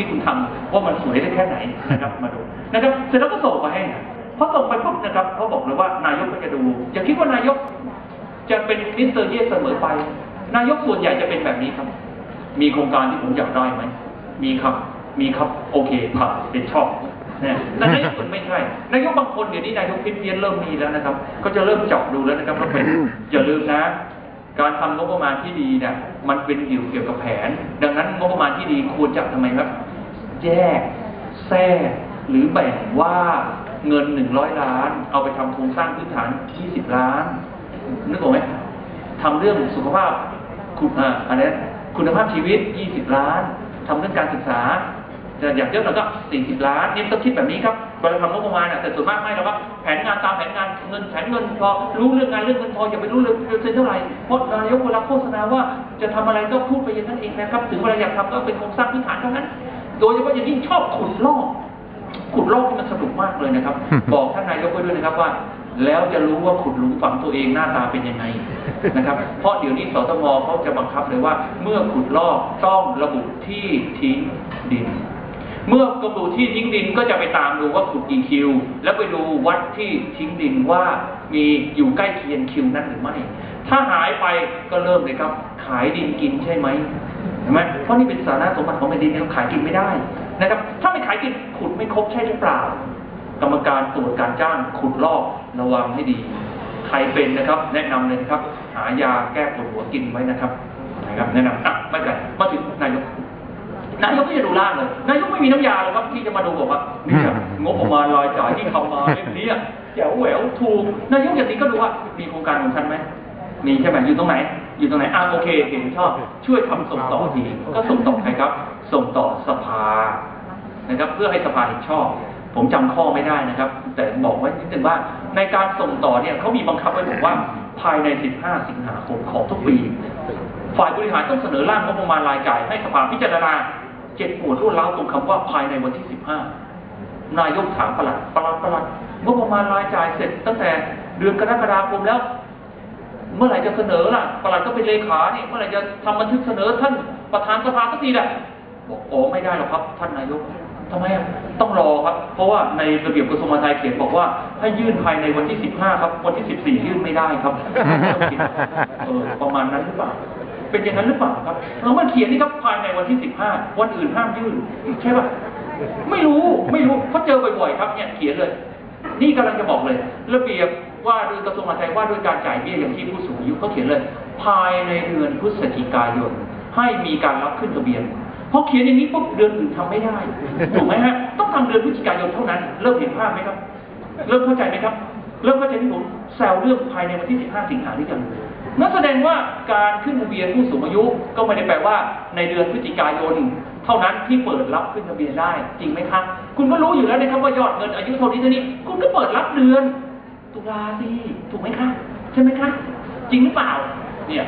ที่คุณทำว่ามันสวยได้แค่ไหนนะครับมาดูนะครับเสร็จแล้วก็ส่งไปให้พอส่งไปปุ๊บนะครับเขาบอกเลยว่านายกก็จะดู อย่าคิดว่านายกจะเป็นมิสเตอร์เยสเสมอไป นายกส่วนใหญ่จะเป็นแบบนี้ครับ มีโครงการที่ผมอยากได้ไหมมีครับ มีครับโอเคผ่านเป็นชอบนะแต่นายกส่วนไม่ใช่ นายกบางคนเดี๋ยวนี้นายกเพี้ยนเริ่มมีแล้วนะครับ ก็จะเริ่มจับดูแล้วนะครับว่าเป็นอย่าลืมนะ การทำงบประมาณที่ดีเนี่ยมันเป็นเกี่เกี่ยวกับแผน ดังนั้นงบประมาณที่ดีควรจะทำไมครับ แยก แทรกหรือแบ่งว่าเงินหนึ่งร้อยล้าน เอาไปทำโครงสร้างพื้นฐานยี่สิบล้าน นึกออกไหมทำเรื่องสุขภาพคุณอ่าอะไรนะคุณภาพชีวิต 20 ล้านทำเรื่องการศึกษาจะอยากเยอะหน่อยก็ 40 ล้านนี่ต้องคิดแบบนี้ครับเวลาทำงบประมาณอะแต่ส่วนมากไม่หรอกครับแผนงานตามแผนงานเงินแผนเงินพอรู้เรื่องงานเรื่องเงินพออย่าไปรู้เรื่องเปอร์เซ็นต์เท่าไหร่เพราะนายกเวลาโฆษณาว่าจะทำอะไรก็พูดไปอย่างนั้นเองนะครับ ถึงเวลาอยากทำก็เป็นโครงสร้างพื้นฐานเท่านั้น โดยเฉพาะอย่างยิ่งชอบขุดลอก ขุดลอกที่มันสนุกมากเลยนะครับ บอกท่านนายกไว้ด้วยนะครับว่า แล้วจะรู้ว่าขุดหลุมฝังตัวเองหน้าตาเป็นยังไงนะครับ เพราะเดี๋ยวนี้สตงเขาจะบังคับเลยว่า เมื่อขุดลอกต้องระบุที่ทิ้งดินเมื่อกระบุที่ทิ้งดินก็จะไปตามดูว่าขุดกี่คิว แล้วไปดูวัดที่ทิ้งดินว่ามีอยู่ใกล้เคียงคิวนั้นหรือไม่ ถ้าหายไปก็เริ่มเลยครับ ขายดินกินใช่ไหม เห็นไหมเพราะนี่เป็นสาระสมบัติของแผ่นดินเนี่ยขายกินไม่ได้นะครับ ถ้าไม่ขายกินขุดไม่ครบใช่หรือเปล่า กรรมการตรวจการจ้างขุดลอกระวังให้ดี ใครเป็นนะครับ แนะนำเลยนะครับ หายาแก้ปวดหัวกินไว้นะครับนะครับ แนะนำอะไม่กันมาถึงนายกนายกก็จะดูล่างเลย นายกไม่มีน้ำยาหรอกครับที่จะมาดูบอกว่าเนี่ยงบประมาณรายจ่ายที่ทำมาเล่มนี้อะแจ๋วแหววถูกนายกอย่างนี้ก็ดูว่ามีโครงการของท่านไหมมีใช่ไหมอยู่ตรงไหน อยู่ตรงไหนอ่าโอเคเห็นชอบช่วยทำส่งต่อทีก็ส่งต่อใครครับ ส่งต่อสภานะครับ เพื่อให้สภาเห็นชอบ ผมจำข้อไม่ได้นะครับ แต่บอกไว้นิดนึงว่า ในการส่งต่อเนี่ยเขามีบังคับไว้บอกว่าภายใน 15 สิงหาคมของทุกปี ฝ่ายบริหารต้องเสนอร่างงบประมาณรายจ่ายให้สภาพิจารณาเจ็ดปวดรวดร้าตรงคำว่าภายในวันที่ 15 นายกถามประหลัดประหลัดประหลัดงบประมาณรายจ่ายเสร็จตั้งแต่เดือนกรกฎาคมแล้ว เมื่อไหร่จะเสนอล่ะประหลัดก็เป็นเลขาเนี่ยเมื่อไหร่จะทำบันทึกเสนอท่านประธานสภาสักทีแหละบอกโอ้ไม่ได้หรอกครับ ท่านนายกทำไมอะต้องรอครับ เพราะว่าในระเบียบกระทรวงมหาดไทยเขียนบอกว่าให้ยื่นภายในวันที่ 15 ครับ วันที่ 14 ยื่นไม่ได้ครับเออประมาณนั้นหรือเปล่า เป็นอย่างนั้นหรือเปล่าครับเรามาเขียนนี่ครับภายในวันที่ 15 วันอื่นห้ามยื่นใช่ป่ะไม่รู้ไม่รู้เขาเจอบ่อยๆครับเนี่ยเขียนเลย นี่กำลังจะบอกเลย ระเบียบว่าโดยกระทรวงมหาดไทยว่าด้วยการจ่ายเบี้ยอย่างที่ผู้สูงอายุเขาเขียนเลย ภายในเดือนพฤศจิกายน ให้มีการรับขึ้นทะเบียนพอเขียนอย่างนี้ปุ๊บเดือนอื่นทำไม่ได้ถูกไหมฮะต้องทำเดือนพฤศจิกายนเท่านั้น เริ่มเห็นภาพไหมครับ เริ่มเข้าใจไหมครับ เริ่มเข้าใจที่ผมแซวเรื่องภายในวันที่ 15 สิงหาคมยังนั่นแสดงว่าการขึ้นทะเบียนผู้สูงอายุก็ไม่ได้แปลว่าในเดือนพฤศจิกายน เท่านั้นที่เปิดรับขึ้นทะเบียนได้จริงไหมครับคุณก็รู้อยู่แล้วนะครับว่ายอดเงินอายุเท่านี้เท่านี้ คุณก็เปิดรับเดือน ตุลาสิถูกไหมคะใช่ไหมคะจริงหรือเปล่า เนี่ย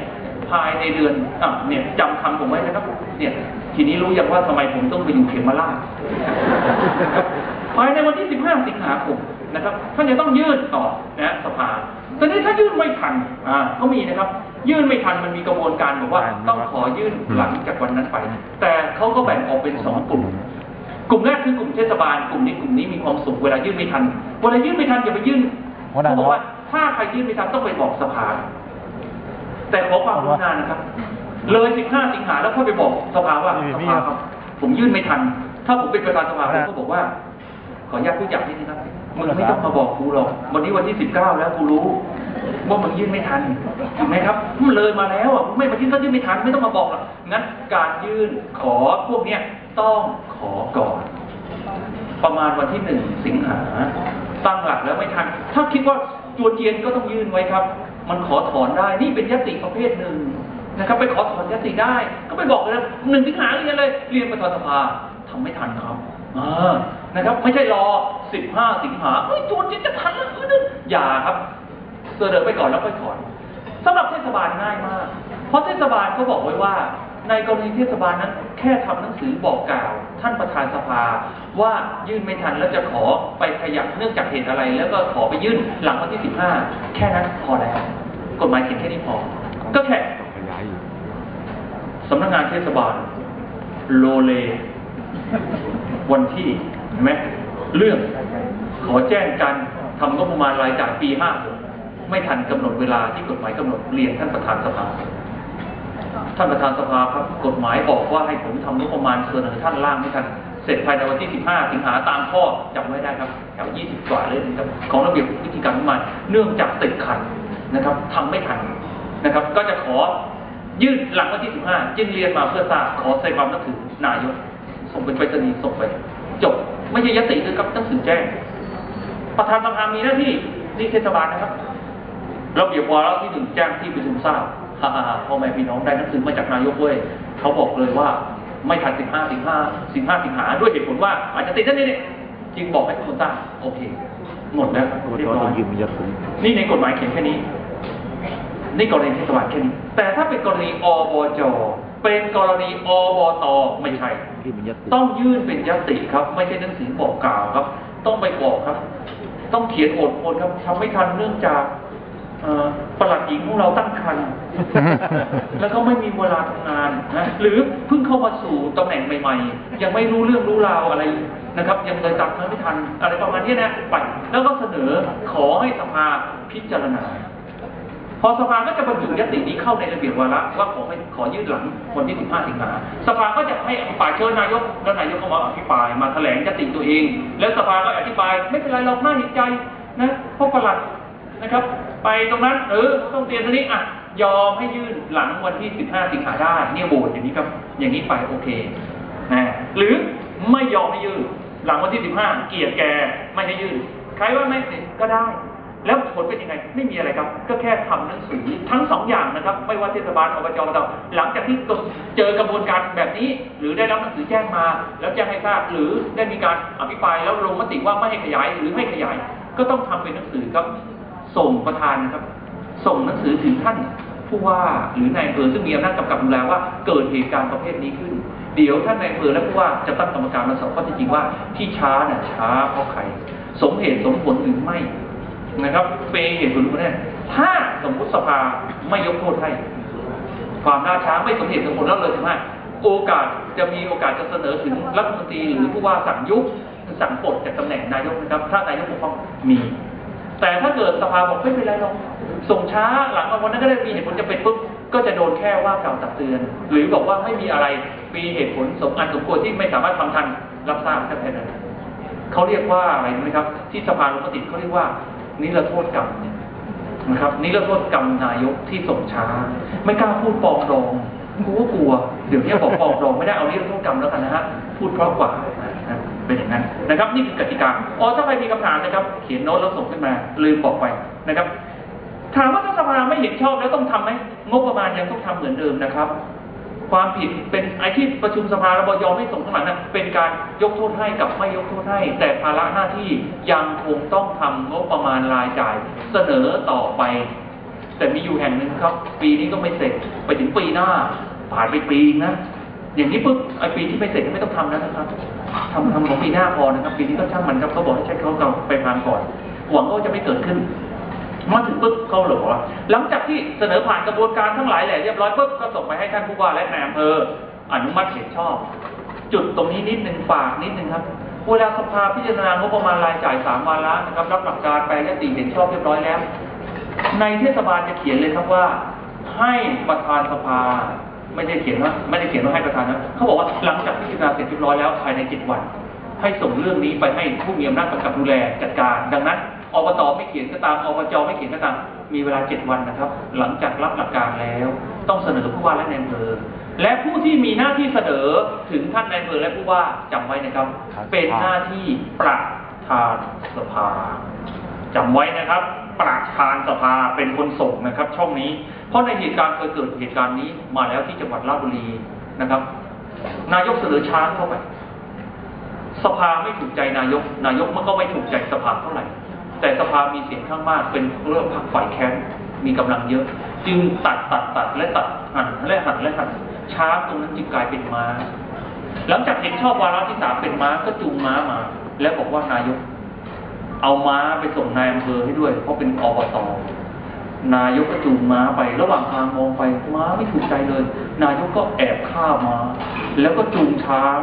ภายในเดือนอะเนี่ยจำคำผมไว้นะครับ เนี่ยทีนี้รู้ยังว่าทำไมผมต้องไปอยู่เขมราชภายในวันที่ 15 สิงหาคมนะครับท่านจะต้องยื่นต่อนะสภาแต่นี้ถ้ายื่นไม่ทันอ่าก็มีนะครับ ยื่นไม่ทันมันมีกระบวนการบอกว่าต้องขอยื่นหลังจากวันนั้นไป แต่เขาก็แบ่งออกเป็นสองกลุ่ม กลุ่มแรกคือกลุ่มเทศบาลกลุ่มนี้กลุ่มนี้มีความสุขเวลายื่นไม่ทันเวลายื่นไม่ทันอย่าไปยื่นหัวหน้าเขาบอกว่าถ้าใครยื่นไม่ทันต้องไปบอกสภา แต่ขอความกรุณานะครับ เลย15สิงหาแล้วค่อยไปบอกสภาว่านี่สนี่ภาครับผมยื่นไม่ทัน ถ้าผมเป็นประธานสภาผมนะก็บอกว่า ขออนุญาตพูดอย่างนี้นะครับมึงไม่ต้องมาบอกกูหรอก วันนี้วันที่19แล้วกูรู้ ว่ามึงยื่นไม่ทันถูกไหมครับมันเลยมาแล้วอะมึงไม่มายื่นก็ยื่นไม่ทันไม่ต้องมาบอกหรอกงั้นการยื่นขอพวกเนี้ยต้องขอก่อน ประมาณวันที่หนึ่งสิงหาตั้งหลักแล้วไม่ทัน ถ้าคิดว่าจวนเจียนก็ต้องยื่นไว้ครับ มันขอถอนได้นี่เป็นยติประเภทหนึ่งนะครับ ไปขอถอนยติได้ ก็ไปบอกเลยนหนึ่งสิงหาเรียนเลยเรียนประธานสภาทำไม่ทันครับนะครับ ไม่ใช่รอสิบห้าสิงหาเฮ้ยจวนเจียนจะทันแล้วเอเนี่ยอย่าครับ สนอไปก่อนแล้วค่อยถอนสำหรับเทศบาลง่ายมาก เพราะเทศบาลเขาบอกไว้ว่า ในกรณีเทศบาลนั้นแค่ทำหนังสือบอกกล่าว ท่านประธานสภา ว่ายื่นไม่ทันแล้วจะขอไปขยับเนื่องจากเหตุอะไร แล้วก็ขอไปยื่นหลังวันที่ 15 แค่นั้นพอแล้วกฎหมายเขียนแค่นี้พอ ก็แค่สำนักงานเทศบาล โลเลวันที่เห็นไหมเรื่องขอแจ้งการทำงบประมาณรายจ่ายปี56 ไม่ทันกำหนดเวลาที่กฎหมายกำหนดเรียนท่านประธานสภา ท่านประธานสภาครับกฎหมายบอกว่าให้ผมทำงบประมาณเสนอท่านร่างให้ท่านเสร็จภายในวันที่ 15 สิงหาตามข้อจำไว้ได้ครับแถว20 กว่าเลยนะครับของระเบียบวิธีการงบประมาณเนื่องจากติดขัดนะครับทำไม่ทันนะครับ ก็จะขอยื่นหลังวันที่ 15 จึงเรียนมาเพื่อทราบขอแสดงความนับถือนายกส่งเป็นไปรษณีย์ส่งไป จบ ไม่ใช่ยติด้วยครับต้องสื่อแจ้ง ประธานสภามีหน้าที่นี่เทศบาลนะครับ ระเบียบวาระที่หนึ่งแจ้งที่ประชุมทราบฮ่าฮ่าฮ่าพ่อแม่พี่น้องได้หนังสือมาจากนายกเว้ยเขาบอกเลยว่าไม่ทันสิบห้าสิบห้าสิบห้าสิงหาด้วยเหตุผลว่าอาจจะติดนั่นนี่นี่จึงบอกให้ทุกคนทราบโอเค หมดแล้วอบเรียตบร้ต้อองยยืมยัดถุงนี่ในกฎหมายเขียนแค่นี้นี่กรณีเทศบาลแค่นี้แต่ถ้าเป็นกรณีอบจเป็นกรณีอบตไม่ใช่ยืมยัดถุต้องยื่นเป็นยติครับ ไม่ใช่หนังสือบอกกล่าวครับ ต้องไปบอกครับ ต้องเขียนอดทนครับทำไม่ทันเนื่องจากเอ่อ ประหลัดหญิงของเราตั้งครรภ์แล้วก็ไม่มีเวลาทำงานนะหรือเพิ่งเข้ามาสู่ตำแหน่งใหม่ๆ ยังไม่รู้เรื่องรู้ราวอะไรนะครับ ยังเลยตัดไม่ทันอะไรประมาณนี้นะไปแล้วก็เสนอขอให้สภาพิจารณา พอสภาก็จะบรรจุยตินี้เข้าในระเบียบวาระว่าขอให้ขอยืดหลังวันที่ 15 สิงหาสภาก็จะให้อภิปรายเชิญนายกแล้วนายกก็มาอภิปรายมาแถลงยติตัวเอง แล้วสภาก็อธิบาย ไม่เป็นไรเราหน้าเห็นใจนะเพราะประหลัด นะครับ ไปตรงนั้นเออต้องเตรียมตรงนี้อะยอมให้ยื่นหลังวันที่ 15 สิงหาได้ เนี่ยโบสอย่างนี้ครับ อย่างนี้ไปโอเคนะหรือไม่ยอมให้ยื่นหลังวันที่ 15 เกลียดแกไม่ให้ยื่นใครว่าไม่ก็ได้ แล้วผลเป็นยังไง ไม่มีอะไรครับ ก็แค่ทำหนังสือทั้งสองอย่างนะครับ ไม่ว่าเทศบาลอบจอบตหลังจากที่เจอกระบวนการแบบนี้ หรือได้รับหนังสือแจ้งมา แล้วแจ้งให้ทราบหรือได้มีการอภิปรายแล้วลงมติว่าไม่ให้ขยายหรือให้ขยาย ก็ต้องทำเป็นหนังสือครับ ส่งประธานนะครับ ส่งหนังสือถึงท่านผู้ว่าหรือนายอำเภอซึ่งมีอำนาจกำกับดูแลว่าเกิดเหตุการณ์ประเภทนี้ขึ้น เดี๋ยวท่านนายอำเภอและผู้ว่าจะตั้งกรรมการมาสอบข้อเท็จจริงว่าที่ช้าน่ะช้าเพราะใครสมเหตุสมผลหรือไม่นะครับเป็นเหตุผลแน่ถ้าสมมติสภาไม่ยกโทษให้ ความล่าช้าไม่สมเหตุสมผลแล้วเลยถึงว่าโอกาสจะมีโอกาสจะเสนอถึงรัฐมนตรีหรือผู้ว่าสั่งยุบสั่งปลดจากตำแหน่งนายกนะครับ ถ้านายกปกครองมี แต่ถ้าเกิดสภาบอกไม่เป็นไรหรอกส่งช้าหลังวันนั้นก็ได้มีเหตุผลจะเป็นปุ๊บก็จะโดนแค่ว่ากล่าวตักเตือน หรือบอกว่าไม่มีอะไรมีเหตุผลสมอันสมควรที่ไม่สามารถทำทันรับทราบแค่นั้นเขาเรียกว่าอะไรรู้ไหมครับ ที่สภาลงมติเขาเรียกว่า นิรโทษกรรมนะครับนิรโทษกรรมนายกที่ส่งช้า ไม่กล้าพูดปองดองกูก็กลัวเดี๋ยวนี้บอกปองดองไม่ได้เอานิรโทษกรรมแล้วกันนะฮะพูดเพราะกว่า เป็นอย่างนั้นนะครับ นี่คือกติกาอ๋อถ้าใครมีคำถามนะครับ เขียนโน้ตแล้วส่งขึ้นมาลืมบอกไปนะครับ ถามว่าถ้าสภาไม่เห็นชอบแล้วต้องทำไหมงบประมาณยังต้องทำเหมือนเดิมนะครับ ความผิดเป็นไอ้ที่ประชุมสภาระบยอมให้ส่งข้างหลังนั้นเป็นการยกโทษให้กับไม่ยกโทษให้ แต่ภาระหน้าที่ยังคงต้องทำงบประมาณรายจ่าย เสนอต่อไป แต่มีอยู่แห่งหนึ่งครับ ปีนี้ก็ไม่เสร็จไปถึงปีหน้าผ่านไปปีนะ อย่างนี้ปุ๊บไอปีที่ไม่เสร็จไม่ต้องทำแล้วนะครับทำทำของปีหน้าพอนะครับ ปีนี้ก็ช่างมันครับเขาบอกให้ใช้เขาเราไปพานก่อน หวังว่าจะไม่เกิดขึ้นมาถึงปุ๊บเขาเลอกว่าหลังจากที่เสนอผ่านกระบวนการทั้งหลายแหละเรียบร้อยปุ๊บก็ส่งไปให้ท่านผู้ว่าและนายอำเภออนุมัติเห็นชอบ จุดตรงนี้นิดหนึ่งฝากนิดหนึ่งครับเวลาสภาพิจารณางบประมาณรายจ่ายสามวาระนะครับรับหลักการไปยติเห็นชอบเรียบร้อยแล้ว ในเทศบาลจะเขียนเลยครับว่า ให้ประธานสภา ไม่ได้เขียนว่าไม่ได้เขียนว่าให้ประธานนะเขาบอกว่าหลังจากพิจารณาเสร็จเรียบร้อยแล้วภายในเจ็ดวัน ให้ส่งเรื่องนี้ไปให้ผู้มีอำนาจกำกับดูแลจัดการ ดังนั้นอบตไม่เขียนก็ตามอบจไม่เขียนก็ตามมีเวลาเจ็ดวันนะครับ หลังจากรับหลักการแล้ว ต้องเสนอผู้ว่าและนายอำเภอและผู้ที่มีหน้าที่เสนอถึงท่านนายอำเภอและผู้ว่าจำไว้นะครับ เป็นหน้าที่ประธานสภาจำไว้นะครับ ประธานสภาเป็นคนส่งนะครับ ช่องนี้ เพราะในเหตุการณ์เคยเกิดเหตุการณ์นี้มาแล้วที่จังหวัดราชบุรีนะครับ นายกเสนอช้าเข้าไป สภาไม่ถูกใจนายก นายกมันก็ไม่ถูกใจสภาเท่าไหร่แต่สภามีเสียงข้างมากเป็นเรื่องพรรคฝ่ายแค้นมีกำลังเยอะ จึงตัดตัดตัดและตัดหั่นและหั่นและหั่นช้างตรงนั้นจึงกลายเป็นม้าหลังจากเห็นชอบวาระที่สามเป็นม้าก็จูงม้ามา แล้วบอกว่านายก เอาม้าไปส่งนายอำเภอให้ด้วย เพราะเป็นอบตนายกก็จูงม้าไประหว่างทางมองไปม้าไม่ถูกใจเลย นายกก็แอบฆ่าม้าแล้วก็จูงช้าง